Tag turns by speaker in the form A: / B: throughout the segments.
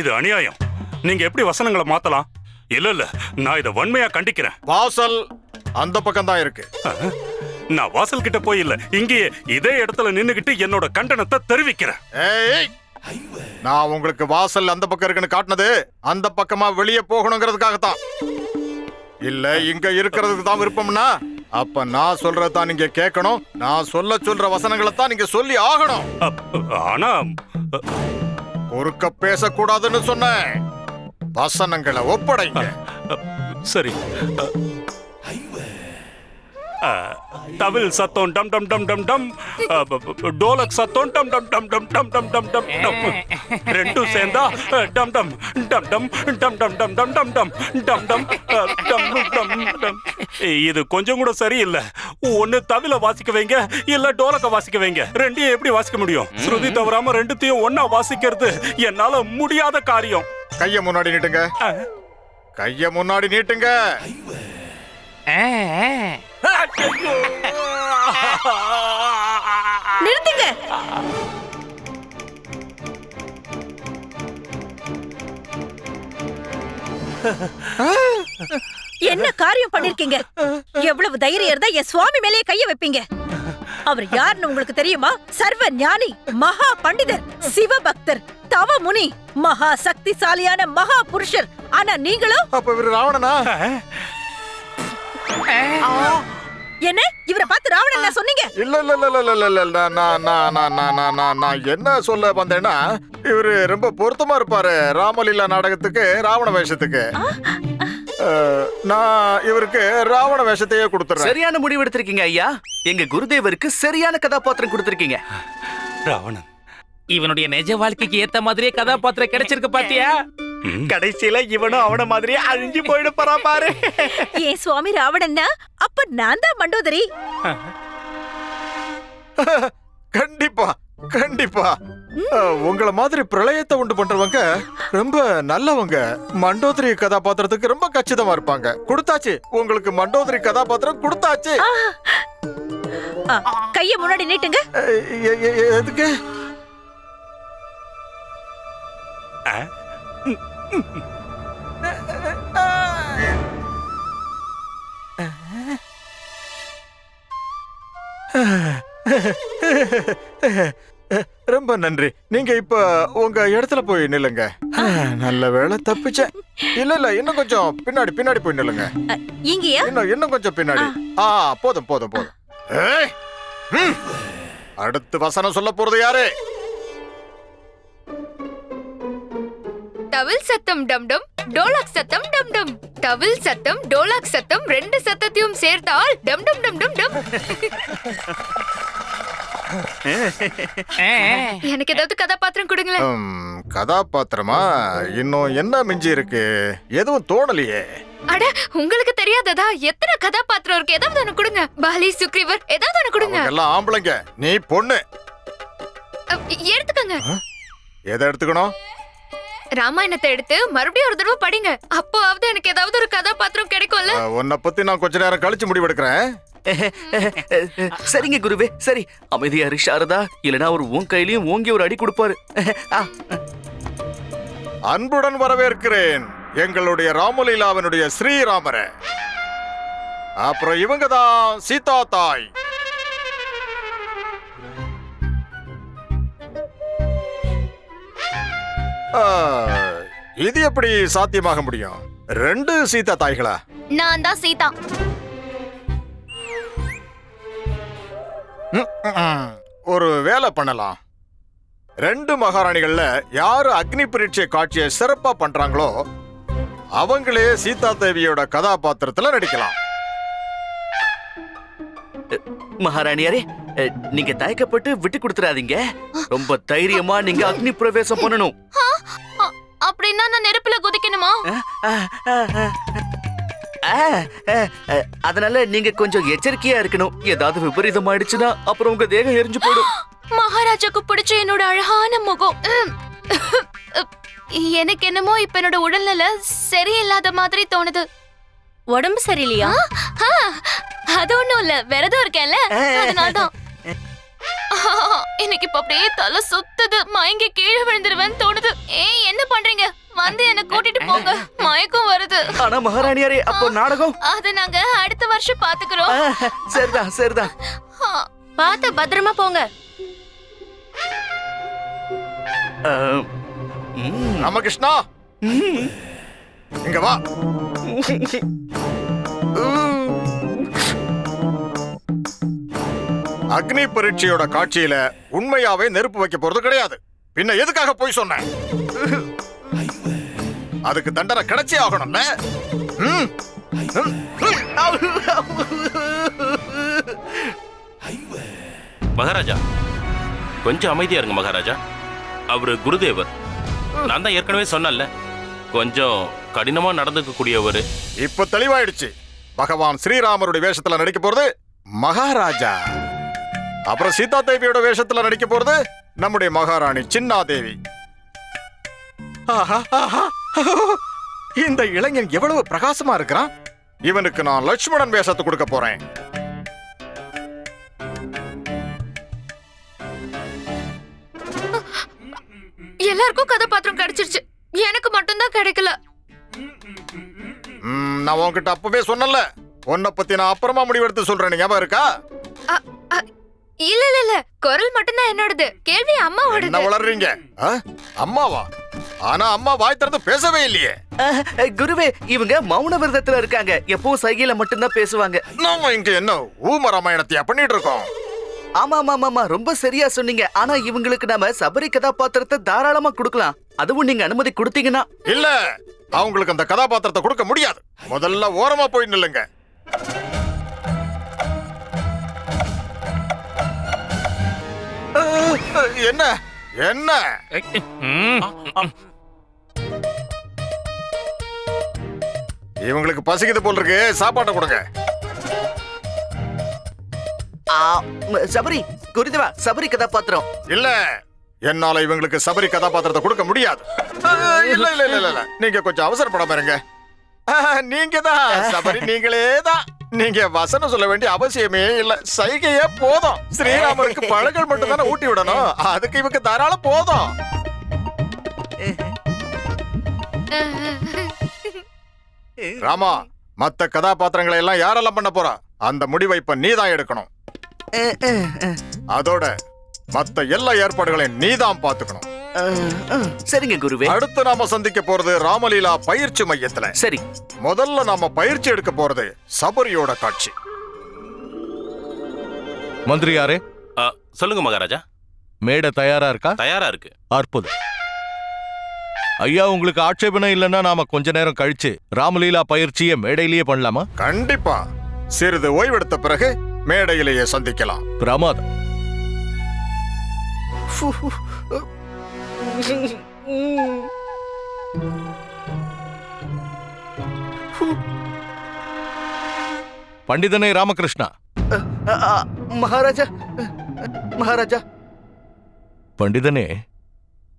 A: இது அநியாயம். நீங்க எப்படி வசனங்களை மாத்தலாம்? இல்ல இல்ல நான் இதை வன்மையா கண்டிக்கிறேன்.
B: வாசல் அந்த பக்கம் தான் இருக்கு.
A: நான் வாசல் கிட்ட போய் இல்ல இங்கேயே இதே இடத்துல நின்னுகிட்டு என்னோட கண்டனத்தை தெரிவிக்கிறேன்.
B: ஏய் நான் உங்களுக்கு வாசல் அந்த பக்கம் இருக்குன்னு காட்டினது அந்த பக்கமா வெளியே போகணுங்கிறதுக்காகத்தான். இல்ல இங்க இருக்கிறதுக்கு தான் விருப்பம்னா அப்ப நான் சொல்றதான் நீங்க கேட்கணும் நான் சொல்ல சொல்ற வசனங்களை தான் நீங்க சொல்லி ஆகணும்.
A: ஆனா
B: குறுக்க பேசக்கூடாதுன்னு சொன்ன வசனங்களை ஒப்படைங்க.
A: சரி. தவில் சத்தம் டம் டம் டம் டம் டம் டோலக் சத்தம் டம் டம் டம் டம் டம் டம் டம் டம் டம் ரெண்டும் சேர்ந்தா டம் டம் டம் டம் டம் டம் டம் டம் டம் டம் டம் டம் டம் டம் டம் இது கொஞ்சம் கூட சரியில்லை ஒன்னு தவில வாசிக்க வைங்க இல்ல டோலக்க வாசிக்க வைங்க ரெண்டையும் எப்படி வாசிக்க முடியும் ஸ்ருதி தவறாம ரெண்டுத்தையும் ஒன்னா வாசிக்கிறது என்னால முடியாத காரியம்
B: கைய முன்னாடி நீட்டுங்க கைய முன்னாடி நீட்டுங்க
C: நிறுத்துங்க. என்ன காரியம் பண்ணிருக்கீங்க? எவ்வளவு தைரியம் இருந்தா என் சுவாமி மேலேயே கைய வைப்பீங்க. அவர் யாருன்னு உங்களுக்கு தெரியுமா? சர்வ ஞானி மகா பண்டிதர் சிவபக்தர் தவ முனி மகா சக்திசாலியான மகா புருஷர். ஆனா நீங்களும்?
B: அப்ப இவரு ராவணனா?
C: என்ன? இவரை பார்த்து ராவணன் நான் சொன்னீங்க?
B: இல்ல இல்ல இல்ல இல்ல இல்ல இல்ல இல்ல நான் நான் நான் நான் நான் நான் என்ன சொல்ல வந்தேன்னா இவரு ரொம்ப பொருத்தமா இருப்பாரு ராமலீலா நாடகத்துக்கு ராவண வேஷத்துக்கு. நான் இவருக்கு ராவண வேஷத்தையே கொடுத்துறேன்
D: சரியான முடிவு எடுத்திருக்கீங்க ஐயா. எங்க குருதேவருக்கு சரியான கதாபாத்திரம் கொடுத்திருக்கீங்க.
A: ராவணன்.
E: இவனுடைய நிஜ வாழ்க்கைக்கு ஏத்த மாதிரியே கதாபாத்திரம் கிடைச்சிருக்கு பாத்தியா.
D: கடைசியில இவனும் அவன மாதிரியே அழிஞ்சு போயிட போறா பாரு.
C: ஏன் சுவாமி ராவணன்னா? அப்ப நான் தான் மண்டோதரி.
B: கண்டிப்பா கண்டிப்பா. உங்கள மாதிரி பிரளயத்தை உண்டு பண்றவங்க ரொம்ப நல்லவங்க. மண்டோதரி கதாபாத்திரத்துக்கு ரொம்ப கச்சிதமா இருப்பாங்க. கொடுத்தாச்சு. உங்களுக்கு மண்டோதரி கதாபாத்திரம் கொடுத்தாச்சு.
C: கைய முன்னாடி நீட்டுங்க.
B: எதுக்கு? ரொம்ப நன்றி. நீங்க இப்ப உங்க இடத்துல போய் நில்லுங்க. நல்ல வேளை தப்பிச்சேன். இல்ல இல்ல இன்னும் கொஞ்சம் பின்னாடி பின்னாடி போய் நில்லுங்க. இன்னும் இன்னும் கொஞ்சம் பின்னாடி. ஆ. போதும் போதும் போதும். அடுத்து வசனம் சொல்ல போறது யாரு?
F: தவில் சத்தம் டம் டம் டோலாக் சத்தம் டம் டம். தவில் சத்தம் டோலாக் சத்தம் ரெண்டு சத்தத்தையும் சேர்த்தால் டம் டம் டம் டம் டம். எனக்கு ஏதாவது கதாபாத்திரம் கொடுங்களேன்.
B: ம், கதாபாத்திரமா? இன்னும் என்ன மிஞ்சி இருக்கு? எதுவும் தோணலையே.
F: அட உங்களுக்கு தெரியாததா? எத்தனை கதாபாத்திரம் இருக்கு? ஏதாவது ஒண்ணு கொடுங்க. பாலி சுக்ரீவர் ஏதாவது ஒண்ணு கொடுங்க.
B: எல்லாம் ஆம்பளைங்க. நீ பொண்ணு.
F: அ, எடுத்துக்கங்க.
B: எதை எடுத்துக்கணும்?
F: ராமாயணத்தை எடுத்து மறுபடியும் ஒரு தடவை படிங்க. அப்போவாவது எனக்கு ஏதாவது ஒரு கதாபாத்திரம் கிடைக்கும்ல.
B: அஹ், உன்னை பத்தி நான் கொஞ்ச நேரம் கழிச்சு முடிவெடுக்கிறேன்.
D: சரிங்க குருவே சரி. அமைதியா இரு சாரதா. இல்லனா அவர் உன் கையிலயும் ஓங்கி ஒரு அடி கொடுப்பாரு.
B: அன்புடன் வரவேற்கிறேன் எங்களுடைய ராமலீலாவினுடைய ஸ்ரீராமரை. அப்புறம் இவங்க தான் சீதா தாய். ஆ, இது எப்படி சாத்தியமாக முடியும்? ரெண்டு சீதா தாய்களா?
F: நான் தான் சீதா.
B: ஒரு வேலை பண்ணலாம். ரெண்டு மகாராணிகள்ல யாரு அக்னி பரீட்சை காட்சியை சிறப்பா பண்றாங்களோ அவங்களே சீதா தேவியோட கதாபாத்திரத்துல நடிக்கலாம்.
D: மகாராணியாரே நீங்க தயக்கப்பட்டு விட்டு கொடுத்துறாதீங்க. ரொம்ப தைரியமா நீங்க அக்னி பிரவேசம் பண்ணணும்.
F: அப்படின்னா நான் நெருப்புல குதிக்கணுமா?
D: அதனால நீங்க கொஞ்சம் எச்சரிக்கையா இருக்கணும். ஏதாவது விபரீதம் ஆயிடுச்சுன்னா அப்புறம் உங்க தேகம் எரிஞ்சு போயிடும்.
F: மகாராஜாக்கு பிடிச்ச என்னோட அழகான முகம். எனக்கு என்னமோ இப்ப என்னோட உடல்நிலை சரியில்லாத மாதிரி தோணுது.
C: உடம்பு சரியில்லையா?
F: அது ஒண்ணும் இல்ல. விரதம் இருக்கேன்ல. அதனாலதான். எனக்கு இப்ப அப்படியே தலை சுத்துது. மயங்கி கீழே விழுந்துருவேன்னு தோணுது. ஏய் என்ன பண்றீங்க? வந்து என்ன கூட்டிட்டு போங்க. மயக்கம் வருது.
D: ஆனா மகாராணியாரே அப்போ நாடகம்?
F: அத நாங்க அடுத்த வருஷம் பாத்துக்கிறோம்.
D: சரிதான் சரிதான்
F: பார்த்து பத்திரமா போங்க.
B: ராமகிருஷ்ணா! இங்க வா. அக்னி பரீட்சையோட காட்சியில உண்மையாவே நெருப்பு வைக்க போறது கிடையாது. பின்ன எதுக்காக போய் சொன்னேன்? அதுக்கு தண்டனை கிடைச்சே ஆகணும்ல
G: மகாராஜா கொஞ்சம் அமைதியா இருங்க மகாராஜா. அவரு குருதேவர். நான் தான் ஏற்கனவே சொன்னேன்ல கொஞ்சம் கடினமா நடந்துக்க கூடியவர்
B: இப்ப தெளிவாயிடுச்சு. பகவான் ஸ்ரீராமருடைய வேஷத்துல நடிக்க போறது மகாராஜா. அப்புறம் சீதா தேவியோட வேஷத்துல நடிக்க போறது நம்முடைய மகாராணி சின்னா தேவி ஆஹா, ஆஹா. இந்த இளைஞன் எவ்வளவு பிரகாசமா இருக்கிறான்? இவனுக்கு நான் லட்சுமணன் வேஷத்தை கொடுக்க போறேன்.
F: எல்லாருக்கும் கதாபாத்திரம் கிடைச்சிருச்சு. எனக்கு மட்டும்தான் கிடைக்கல.
B: நான் உன்கிட்ட அப்பவே சொன்னல உன்னை பத்தி நான் அப்புறமா முடிவெடுத்து சொல்றேன். ஞாபகம் இருக்கா?
F: இல்ல இல்ல இல்ல. குரல் மட்டும்தான் என்னோடது. கேள்வி
B: என்ன
F: அம்மாவோடது
B: வளர்றீங்க? ஆ? அம்மாவா? ஆனா அம்மா வாய் திறந்து பேசவே இல்லையே.
D: குருவே இவங்க மௌன விரதத்துல இருக்காங்க. எப்பவும் சைகையில மட்டும்தான் பேசுவாங்க.
B: நாம இங்க என்ன ஊம ராமாயணத்தையா பண்ணிட்டு இருக்கோம்?
D: ஆமா ஆமா ஆமா, ரொம்ப சரியா சொன்னீங்க. ஆனா இவங்களுக்கு நாம சபரி கதாபாத்திரத்தை தாராளமா கொடுக்கலாம். அதுவும் நீங்க அனுமதி கொடுத்தீங்கன்னா.
B: இல்ல அவங்களுக்கு அந்த கதாபாத்திரத்தை கொடுக்க முடியாது. முதல்ல ஓரமா போய் நில்லுங்க. என்ன? என்ன? இவங்களுக்கு பசிக்குது போல் இருக்கு சாப்பாட்டை கொடுங்க
D: சபரி குருதேவா சபரி கதாபாத்திரம்.
B: இல்ல என்னால இவங்களுக்கு சபரி கதாபாத்திரத்தை கொடுக்க முடியாது. இல்ல இல்ல இல்ல இல்ல, இல்ல. நீங்க கொஞ்சம் அவசரப்படாம இருங்க. நீங்க தான் சபரி நீங்களே தான். நீங்க வசனம் சொல்ல வேண்டிய அவசியமே இல்ல. சைகையே போதும். ஸ்ரீராமருக்கு பழங்கள் மட்டும் தானே ஊட்டி விடணும். அதுக்கு இவங்க தாராளம் போதும். ராமா மத்த கதாபாத்திரங்களை எல்லாம் யாரெல்லாம் பண்ண போறா? அந்த முடிவை இப்ப நீதான் எடுக்கணும். அதோட மத்த எல்லா ஏற்பாடுகளையும் நீதான் பாத்துக்கணும்.
D: சரிங்க குருவே.
B: அடுத்து நாம சந்திக்க போறது ராமலீலா பயிற்சி மையத்துல.
D: சரி.
B: முதல்ல நாம பயிற்சி எடுக்க போறது சபரியோட காட்சி.
H: மந்திரியாரே
G: சொல்லுங்க மகாராஜா.
H: மேடை தயாரா இருக்கா?
G: தயாரா இருக்கு.
H: அற்புதம். ஐயா உங்களுக்கு ஆட்சேபனை இல்லைன்னா நாம கொஞ்ச நேரம் கழிச்சு ராமலீலா பயிற்சியை மேடையிலேயே பண்ணலாமா?
B: கண்டிப்பா. சிறிது ஓய்வெடுத்த பிறகு மேடையிலேயே சந்திக்கலாம்.
H: பிரமாதம். பண்டிதனை ராமகிருஷ்ணா.
D: மகாராஜா மகாராஜா.
H: பண்டிதனே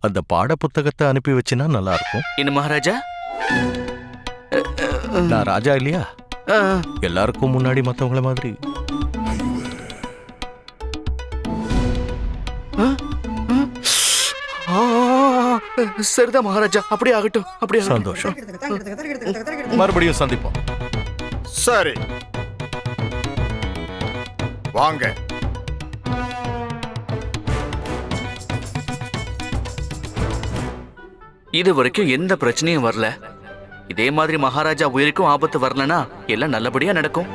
H: அந்த பாட புத்தகத்தை அனுப்பி வச்சினா நல்லா இருக்கும்
D: என்ன மகாராஜா?
H: நான் ராஜா இல்லையா? எல்லாருக்கும் முன்னாடி மத்தவங்கள மாதிரி.
D: சரிதான் மகாராஜா. அப்படியே ஆகட்டும் அப்படியே.
H: சந்தோஷம். மறுபடியும் சந்திப்போம்.
B: சரி. வாங்க.
D: இது வரைக்கும் எந்த பிரச்சனையும் வரல. இதே மாதிரி மகாராஜா உயிருக்கும் ஆபத்து வரலனா எல்லாம் நல்லபடியா நடக்கும்.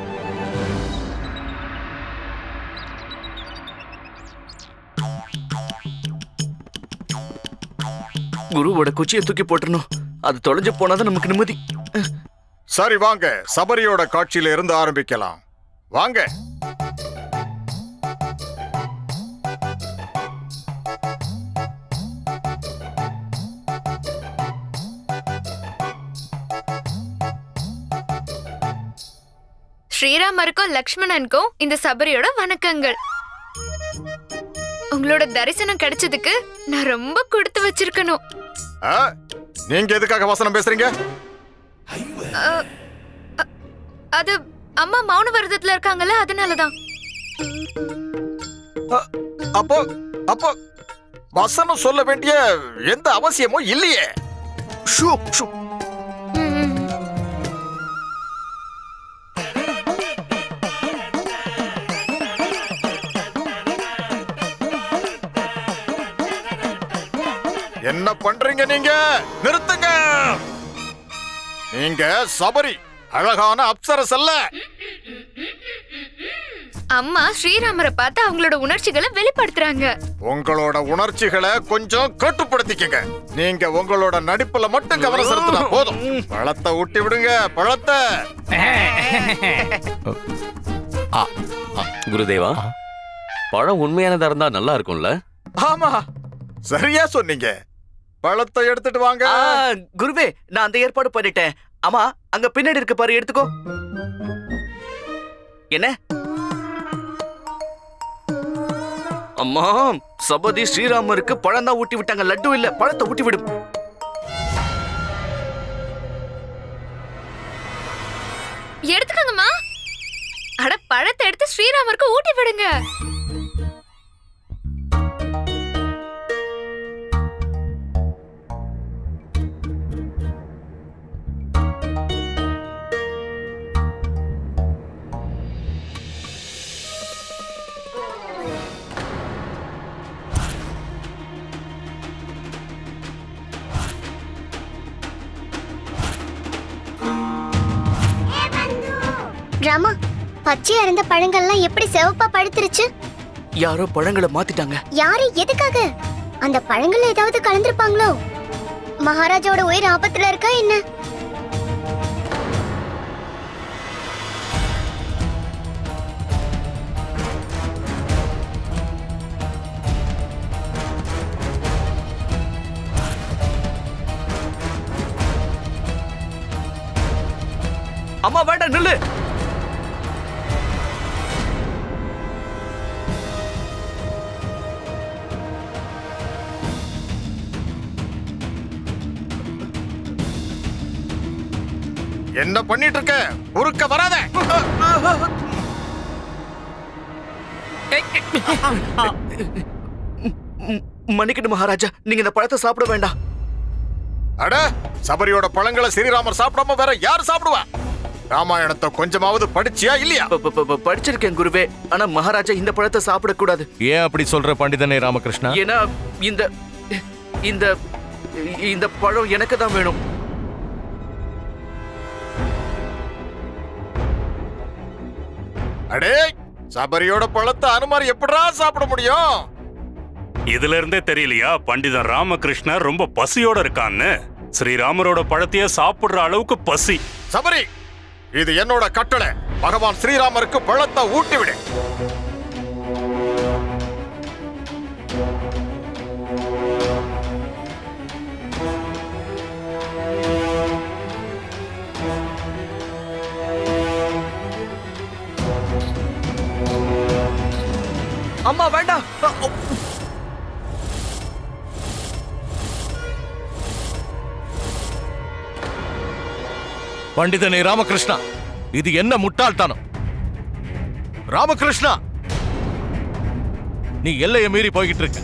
D: குருவோட குச்சியை தூக்கி போட்டுறணும். அது தொலைஞ்சு போனாதான் நமக்கு நிம்மதி.
B: சரி வாங்க. சபரியோட காட்சியில இருந்து ஆரம்பிக்கலாம். வாங்க.
F: ஸ்ரீராமருக்கும் லக்ஷ்மணனுக்கும் இந்த சபரியோட வணக்கங்கள் உங்களோட தரிசனம் கிடைச்சதுக்கு நான் ரொம்ப கொடுத்து வச்சிருக்கணும்?
B: நீங்க எதுக்காக வசனம் பேசுறீங்க
F: அது அம்மா மௌன விரதத்துல இருக்காங்கல்ல அதனாலதான்
B: அப்போ அப்போ வசனம் சொல்ல வேண்டிய எந்த அவசியமும் இல்லையே ஷூ, ஷூ. என்ன பண்றீங்க நீங்க? நிறுத்துங்க. நீங்க சபரி அழகான அப்சரஸ் அல்ல.
F: அம்மா ஸ்ரீராமரை பார்த்து அவங்களோட உணர்ச்சிகளை வெளிப்படுத்துறாங்க.
B: உங்களோட உணர்ச்சிகளை கொஞ்சம் கட்டுப்படுத்திக்கங்க. நீங்க உங்களோட நடிப்புல மட்டும் கவனம் செலுத்தினா போதும். பழத்தை ஊட்டி விடுங்க பழத்தை.
I: குருதேவா பழம் உண்மையானதா இருந்தா நல்லா இருக்கும்ல?
B: ஆமா சரியா சொன்னீங்க. பழத்தை எடுத்துட்டு வாங்க.
D: குருவே நான் அந்த ஏற்பாடு பண்ணிட்டேன். ஆமா அங்க பின்னாடி இருக்க பாரு எடுத்துக்கோ. என்ன? அம்மா சபதி ஸ்ரீராமருக்கு பழம் தான் ஊட்டி விட்டாங்க. லட்டு இல்ல பழத்தை ஊட்டி விடும்
F: எடுத்துக்கோங்கம்மா. அட பழத்தை எடுத்து ஸ்ரீராமருக்கு ஊட்டி விடுங்க.
J: ராமா பச்சையா இருந்த பழங்கள்லாம் எப்படி சிவப்பா பழுத்துருச்சு?
D: யாரோ பழங்களை மாத்திட்டாங்க.
J: யாரு எதுக்காக? அந்த பழங்கள்ல ஏதாவது கலந்திருப்பாங்களோ? மகாராஜாவோட உயிர் ஆபத்துல இருக்கா என்ன?
D: அம்மா வேண்டாம் நில்லு.
B: என்ன பண்ணிட்டு இருக்க குறுக்க வராத
D: ம், மன்னிக்கணும் மகாராஜா நீங்க இந்த பழத்தை சாப்பிட வேண்டாம்.
B: அட சபரியோட பழங்களை ஸ்ரீராமர் சாப்பிடாம வேற யார் சாப்பிடுவா? ராமாயணத்தை கொஞ்சமாவது படிச்சியா இல்லையா?
D: படிச்சிருக்கேன் குருவே ஆனா மகாராஜா இந்த பழத்தை சாப்பிடக்கூடாது
H: ஏன் அப்படி சொல்ற பண்டிதனே ராமகிருஷ்ணா?
D: ஏன்னா இந்த இந்த இந்த பழம் எனக்கு தான் வேணும்.
B: அடே சபரியோட பழத்தை அனுமார் எப்படிடா சாப்பிட முடியும்?
A: இதுல இருந்தே தெரியலையா? பண்டிதன் ராமகிருஷ்ணர் ரொம்ப பசியோட இருக்கான்னு. ஸ்ரீராமரோட பழத்தையே சாப்பிடுற அளவுக்கு பசி.
B: சபரி இது என்னோட கட்டளை. பகவான் ஸ்ரீராமருக்கு பழத்தை ஊட்டி விடு
D: அம்மா வேண்டாம்.
H: பண்டிதனே ராமகிருஷ்ணா இது என்ன முட்டாள்தனம்? ராமகிருஷ்ணா! நீ எல்லையை மீறி போய்கிட்டு இருக்க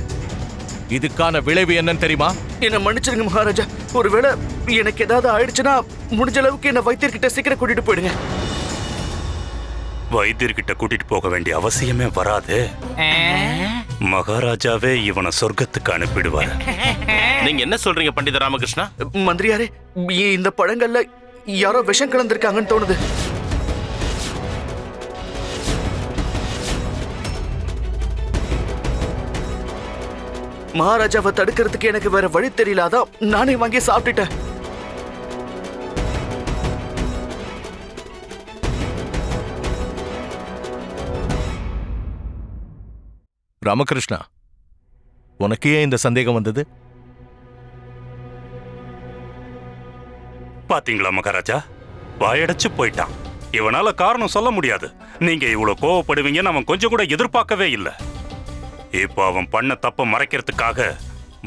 H: இதுக்கான விளைவு என்னன்னு தெரியுமா?
D: என்ன மன்னிச்சிருங்க மகாராஜா. ஒருவேளை எனக்கு ஏதாவது ஆயிடுச்சுன்னா முடிஞ்ச அளவுக்கு என்ன வைத்தியர்கிட்ட சீக்கிரம் கூட்டிட்டு போயிடுங்க.
A: வைத்தியர்கிட்ட கூட்டிட்டு போக வேண்டிய அவசியமே வராது. மகாராஜாவே இவனை சொர்க்கத்துக்கு அனுப்பிடுவார்.
G: நீங்க என்ன சொல்றீங்க பண்டித ராமகிருஷ்ணா?
D: மந்திரியாரே இந்த பழங்கள்ல யாரோ விஷம் கலந்திருக்காங்கன்னு தோணுது. மகாராஜாவை தடுக்கிறதுக்கு எனக்கு வேற வழி தெரியல அதான் நானே வாங்கி சாப்பிட்டுட்டேன்.
H: ராமகிருஷ்ணா உனக்கு ஏன் இந்த சந்தேகம் வந்தது?
A: பாத்தீங்களா மகாராஜா? வாயடைச்சு போயிட்டான். இவனால காரணம் சொல்ல முடியாது. நீங்க இவ்வளவு கோவப்படுவீங்கன்னு அவன் கொஞ்சம் கூட எதிர்பார்க்கவே இல்ல. இப்போ அவன் பண்ண தப்ப மறைக்கிறதுக்காக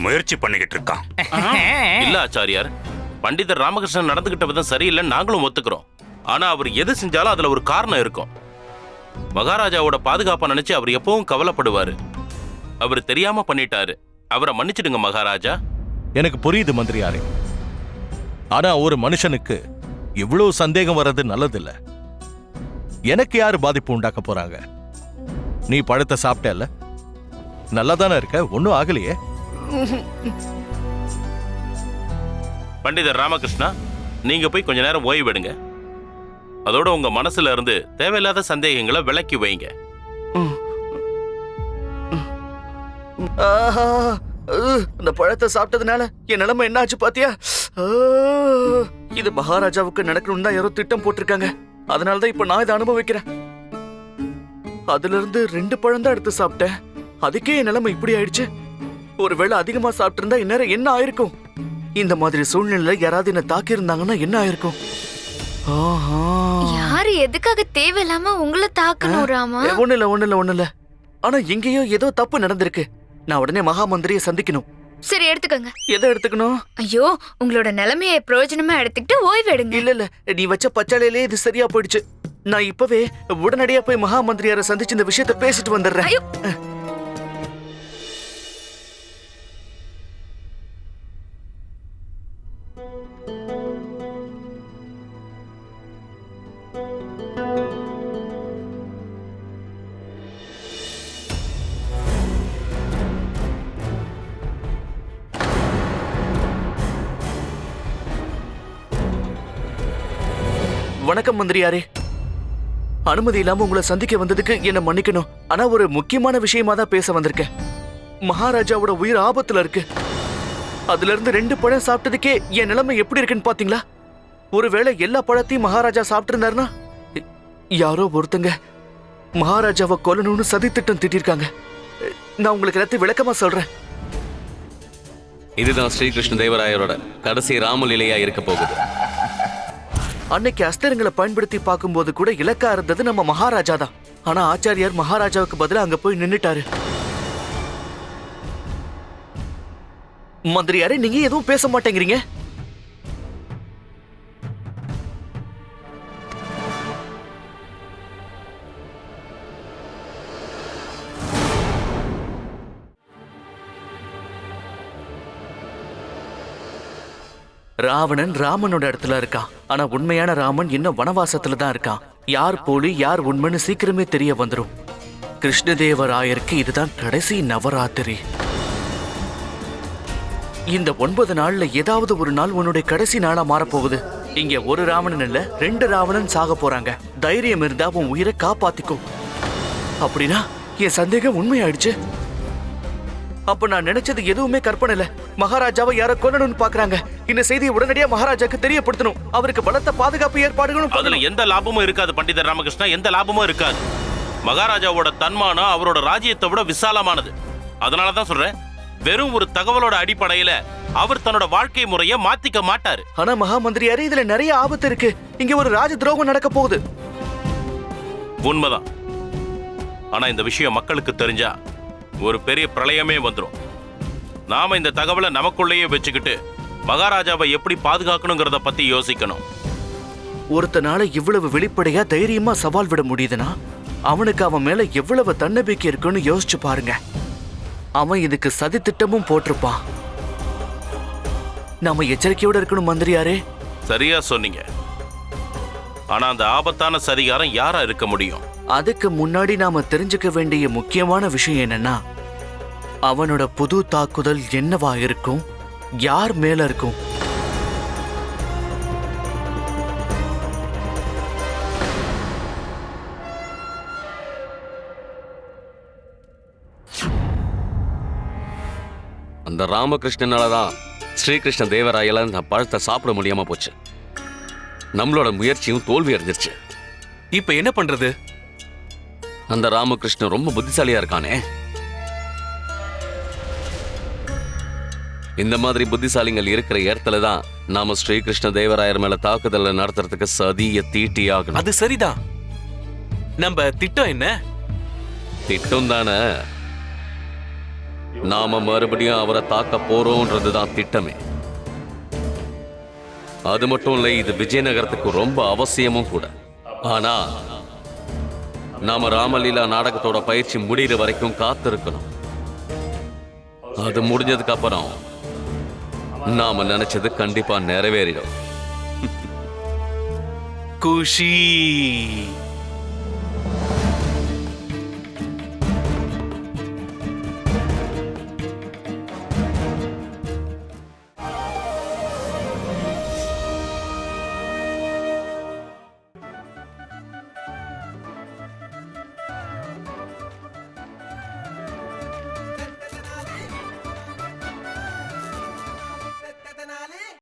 A: முயற்சி பண்ணிக்கிட்டு இருக்கான்.
G: இல்ல ஆச்சாரியார் பண்டிதர் ராமகிருஷ்ணன் நடந்துகிட்ட விதம் சரியில்லைன்னு நாங்களும் ஒத்துக்கிறோம். ஆனா அவர் எது செஞ்சாலும் அதுல ஒரு காரணம் இருக்கும். மகாராஜாவோட பாதுகாப்பை நினைச்சு அவர் எப்பவும் கவலைப்படுவாரு. அவர் தெரியாம பண்ணிட்டாரு. அவரை மன்னிச்சிடுங்க மகாராஜா.
H: எனக்கு புரியுது மந்திரியாரே. ஆனா ஒரு மனுஷனுக்கு இவ்வளவு சந்தேகம் வர்றது நல்லதில்ல. எனக்கு யாரு பாதிப்பு உண்டாக்க போறாங்க? நீ பழத்தை சாப்பிட்டல்ல? நல்லா தானே இருக்க? ஒன்னும் ஆகலையே.
G: பண்டிதர் ராமகிருஷ்ணா நீங்க போய் கொஞ்ச நேரம் ஓய்வு எடுங்க. அதோட உங்க மனசுல இருந்து தேவையில்லாத சந்தேகங்களை விலக்கி வைங்க.
D: இந்த பழத்தை சாப்பிட்டதுனால என் நிலைமை என்ன ஆச்சு பாத்தியா இது மகாராஜாவுக்கு நடக்கணும்னு தான் யாரோ திட்டம் போட்டிருக்காங்க. அதனாலதான் இப்ப நான் இதை அனுபவிக்கிறேன். அதுல இருந்து ரெண்டு பழம் தான் எடுத்து சாப்பிட்டேன். அதுக்கே என் நிலைமை இப்படி ஆயிடுச்சு. ஒருவேளை அதிகமா சாப்பிட்டு இருந்தா இந்நேரம் என்ன ஆயிருக்கும்? இந்த மாதிரி சூழ்நிலையில யாராவது என்ன தாக்கி இருந்தாங்கன்னா என்ன ஆயிருக்கும்? ஆஹா.
F: யாரு எதுக்காக தேவையில்லாம உங்களை தாக்கணும் ராமா?
D: ஏ, ஒண்ணும் இல்ல ஒண்ணும் இல்ல ஒண்ணும் இல்ல ஆனா எங்கேயோ ஏதோ தப்பு நடந்திருக்கு. நான் உடனே மகா மந்திரியை சந்திக்கணும்.
F: சரி எடுத்துக்கோங்க.
D: எதை எடுத்துக்கணும்?
F: ஐயோ உங்களோட நிலைமையை பிரயோஜனமா எடுத்துக்கிட்டு ஓய்வு எடுங்க
D: இல்ல இல்ல நீ வச்ச பச்சாலையிலே இது சரியா போயிடுச்சு. நான் இப்பவே உடனடியா போய் மகா மந்திரியார சந்திச்சு இந்த விஷயத்த பேசிட்டு வந்துடுறேன். வணக்கம் மந்திரியாரே. அனுமதி இல்லாம உங்களை சந்திக்க வந்ததுக்கு என்ன மன்னிக்கணும். ஆனா ஒரு முக்கியமான விஷயமா தான் பேச வந்திருக்கேன். மகாராஜாவோட உயிர் ஆபத்துல இருக்கு. அதுல இருந்து ரெண்டு பழம் சாப்பிட்டதுக்கே என் நிலைமை எப்படி இருக்குன்னு பாத்தீங்களா? ஒருவேளை எல்லா பழத்தையும் மகாராஜா சாப்பிட்டு இருந்தாருன்னா யாரோ ஒருத்தங்க மகாராஜாவை கொல்லணும்னு சதி திட்டம் திட்டிருக்காங்க. நான் உங்களுக்கு எல்லாத்தையும் விளக்கமா சொல்றேன்.
I: இதுதான் ஸ்ரீகிருஷ்ண தேவராயரோட கடைசி ராமலீலையா இருக்க போகுது.
D: அன்னைக்கு அஸ்திரங்களை பயன்படுத்தி பார்க்கும்போது கூட இலக்கா இருந்தது நம்ம மகாராஜா தான் ஆனா ஆச்சாரியார் மகாராஜாவுக்கு பதிலா அங்க போய் நின்னுட்டாரு. மந்திரியாரே நீங்க எதுவும் பேச மாட்டேங்கிறீங்க? ராவணன் ராமனோட இடத்துல இருக்கான் ஆனா உண்மையான ராமன் இன்னும் வனவாசத்துல தான் இருக்கான் யார் போலி யார் உண்மைன்னு சீக்கிரமே தெரிய வந்துடும் கிருஷ்ணதேவராயருக்கு இதுதான் கடைசி நவராத்திரி. இந்த ஒன்பது நாள்ல ஏதாவது ஒரு நாள் உன்னுடைய கடைசி நாளா மாறப்போகுது. இங்க ஒரு ராவணன் இல்ல ரெண்டு ராவணன் சாக போறாங்க. தைரியம் இருந்தா உன் உயிரை காப்பாத்திக்கும் அப்படின்னா என் சந்தேகம் உண்மையாயிடுச்சு. அப்ப நான் நினைச்சது எதுவுமே கற்பனை இல்லை. மகாராஜாவை யாரோ கொல்லணும்னு பாக்குறாங்க இந்த செய்தியை உடனடியா மகாராஜாக்கு தெரியப்படுத்தணும். அவருக்கு பலத்த பாதுகாப்பு ஏற்பாடுகளும்
G: அதுல. எந்த லாபமும் இருக்காது பண்டிதர் ராமகிருஷ்ணா. எந்த லாபமும் இருக்காது. மகாராஜாவோட தன்மானம் அவரோட ராஜ்யத்தை விட விசாலமானது. அதனால தான் சொல்றேன் வெறும் ஒரு தகவலோட அடிப்படையில அவர் தன்னோட வாழ்க்கை முறைய மாத்திக்க மாட்டாரு.
D: ஆனா மகா மந்திரியாரே இதுல நிறைய ஆபத்து இருக்கு. இங்க ஒரு ராஜ துரோகம் நடக்க போகுது.
G: உண்மைதான். ஆனா இந்த விஷயம் மக்களுக்கு தெரிஞ்சா ஒரு பெரிய பிரளயமே வந்துரும். நாம இந்த தகவலை நமக்குள்ளேயே வச்சுக்கிட்டு மகாராஜாவை எப்படி பாதுகாக்கணுங்கிறத பத்தி யோசிக்கணும்.
D: ஒருத்தனால இவ்வளவு வெளிப்படையா தைரியமா சவால் விட முடியுதுன்னா அவனுக்கு அவன் மேல எவ்வளவு தன்னம்பிக்கை இருக்குன்னு யோசிச்சு பாருங்க. அவன் இதுக்கு சதி திட்டமும் போட்டிருப்பான். நாம எச்சரிக்கையோட இருக்கணும் மந்திரியாரே.
G: சரியா சொன்னீங்க. ஆனா அந்த ஆபத்தான சதிகாரம் யாரா இருக்க முடியும்?
D: அதுக்கு முன்னாடி நாம தெரிஞ்சுக்க வேண்டிய முக்கியமான விஷயம் என்னன்னா அவனோட புது தாக்குதல் என்னவா இருக்கும் யார் மேல இருக்கும்
I: அந்த ராமகிருஷ்ணனால தான் ஸ்ரீகிருஷ்ண தேவராயல அந்த பழத்தை சாப்பிட முடியாம போச்சு. நம்மளோட முயற்சியும் தோல்வி அடைஞ்சிருச்சு.
E: இப்ப என்ன பண்றது?
I: அந்த ராமகிருஷ்ணன் ரொம்ப புத்திசாலியா இருக்கானே. இந்த மாதிரி புத்திசாலிகள் இருக்கிற இடத்துல தான் நாம ஸ்ரீகிருஷ்ண தேவராயர் மேல தாக்குதலை நடத்துறதுக்கு சதிய தீட்டி ஆகணும்.
E: அது சரிதான். நம்ம திட்டம் என்ன?
I: திட்டம் தானே. நாம மறுபடியும் அவரை தாக்க போறோம்ன்றது தான் திட்டமே. அது மட்டும் இல்லை இது விஜயநகரத்துக்கு ரொம்ப அவசியமும் கூட. ஆனா நாம ராமலீலா நாடகத்தோட பயிற்சி முடிகிற வரைக்கும் காத்திருக்கணும். அது முடிஞ்சதுக்கு அப்புறம் நாம நினைச்சது கண்டிப்பா நிறைவேறிடும்.
K: குஷி.